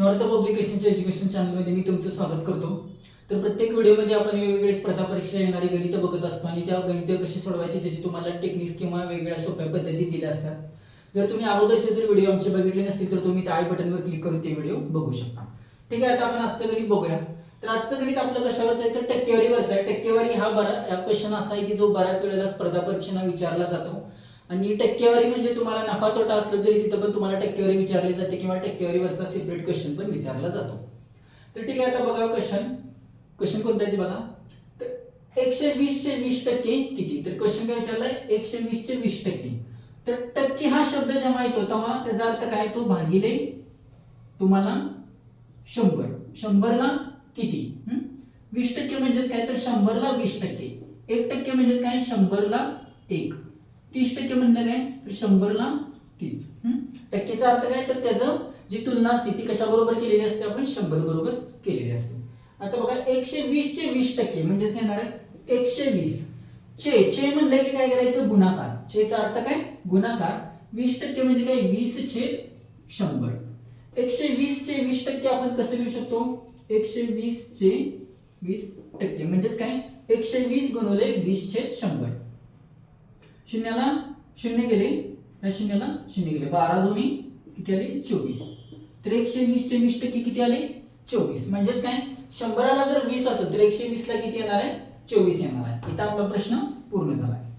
North पब्लिकेशनच्या education चॅनलमध्ये मी तुमचं स्वागत करतो. तर प्रत्येक व्हिडिओमध्ये आपण वेगवेगळे स्पर्धा परीक्षा येणारी गणित बघत असतो आणि त्या गणित कशी सोडवायची त्याची तुम्हाला टेक्निक्स किंवा वेगवेगळ्या सोप्या पद्धती दिल्या असतात. जर तुम्ही अगोदरचे जर व्हिडिओ आमचे बघितले नसतील तर तुम्ही त्या बटनवर क्लिक करून ते व्हिडिओ बघू शकता. ठीक आहे आता आपण आजचं गणित बघूया. तर आजचं गणित आपलं कशावरचं आहे? तर टक्केवारीवरचं आहे. टक्केवारी हा बरा क्वेश्चन असा आहे की जो बऱ्याच वेळेला स्पर्धा परीक्षेला विचारला जातो. आणि टक्केवारी म्हणजे तुम्हाला नफा तोटा असलं तरी तिथं पण तुम्हाला टक्केवारी विचारली जाते किंवा टक्केवारीवरचा सेपरेट क्वेश्चन पण विचारला जातो. तर ठीक आहे आता बघा क्वेश्चन क्वेश्चन कोणता आहे बघा. तर एकशे वीसचे वीस टक्के किती? तर क्वेश्चन काय विचारलाय? एकशे वीसचे वीस टक्के. तर टक्के हा शब्द जेव्हा येतो तेव्हा त्याचा अर्थ काय? तो भागिले तुम्हाला शंभर. शंभरला किती? वीस टक्के म्हणजेच काय? तर शंभरला वीस टक्के. एक टक्के म्हणजेच काय? शंभरला एक. तीस टक्के म्हणजे काय? तर शंभरला तीस. टक्केचा अर्थ काय? तर त्याचं जी तुलना असते ती कशाबरोबर केलेली असते आपण? शंभर बरोबर केलेली असते. आता बघा एकशे वीस चे वीस टक्के म्हणजेच काय येणार आहे? एकशे वीस. चे चे म्हणलं की काय करायचं? गुणाकार. चेचा अर्थ काय? गुणाकार. वीस टक्के म्हणजे काय? वीस छे शंभर. एकशे वीस चे वीस टक्के आपण कसं लिहू शकतो? एकशे वीस चे वीस टक्के. म्हणजेच काय? एकशे वीस गुणवले वीस छेद शंभर. शून्याला शून्य गेले. शून्याला शून्य गेले. बारा दोन्ही किती आले? चोवीस. तर एकशे वीसचे वीस टक्के किती आले? चोवीस. म्हणजेच काय? शंभराला जर वीस असेल तर एकशे वीसला किती येणार आहे? चोवीस येणार आहे. इथं आपला प्रश्न पूर्ण झाला. आहे